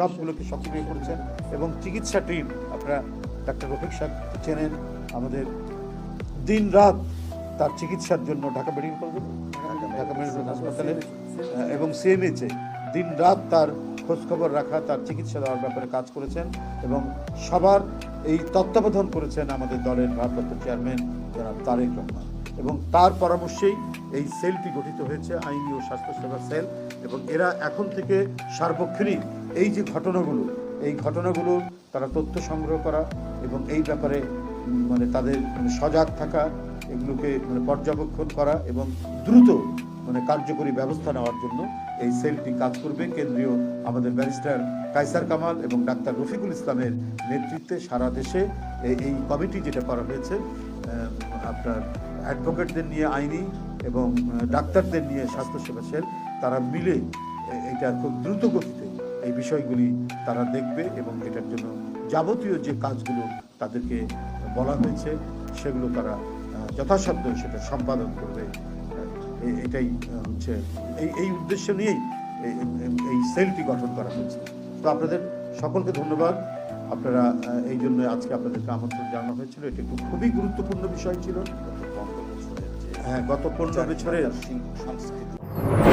সবগুলোকে সক্রিয় করেছেন এবং চিকিৎসা টিম, আপনারা ডাক্তার রফিক সাহেব চেনেন, আমাদের দিন রাত তার চিকিৎসার জন্য Dhaka medical college, Dhaka medical হাসপাতালে এবং সিএমএইচে দিন রাত তার খোঁজখবর রাখা, তার চিকিৎসা দেওয়ার ব্যাপারে কাজ করেছেন এবং সবার এই তত্ত্বাবধান করেছেন আমাদের দলের ভারপ্রাপ্ত চেয়ারম্যান জনাব তারেক রহমান। এবং তার পরামর্শেই এই সেলটি গঠিত হয়েছে আইনি ও স্বাস্থ্যসেবা সেল এবং এরা এখন থেকে সার্বক্ষণিক এই যে ঘটনাগুলো, এই ঘটনাগুলো তারা তথ্য সংগ্রহ করা এবং এই ব্যাপারে মানে তাদের মানে সজাগ থাকা, এগুলোকে মানে পর্যবেক্ষণ করা এবং দ্রুত মানে কার্যকরী ব্যবস্থা নেওয়ার জন্য এই সেলটি কাজ করবে। কেন্দ্রীয় আমাদের ব্যারিস্টার কাইসার কামাল এবং ডাক্তার রফিকুল ইসলামের নেতৃত্বে সারা দেশে এই- কমিটি যেটা করা হয়েছে আপনার অ্যাডভোকেটদের নিয়ে আইনি এবং ডাক্তারদের নিয়ে স্বাস্থ্যসেবা সেল, তারা মিলে এটা খুব দ্রুত গতিতে এই বিষয়গুলি তারা দেখবে এবং এটার জন্য যাবতীয় যে কাজগুলো তাদেরকে বলা হয়েছে সেগুলো তারা যথাসাধ্য সেটা সম্পাদন করবে। এটাই হচ্ছে এই এই উদ্দেশ্য নিয়েই এই- সেলটি গঠন করা হয়েছে। তো আপনাদের সকলকে ধন্যবাদ। আপনারা এই জন্য আজকে আপনাদেরকে আমন্ত্রণ জানানো হয়েছিল। এটি একটু খুবই গুরুত্বপূর্ণ বিষয় ছিল। হ্যাঁ গত পনেরো বছরের সংস্কৃতি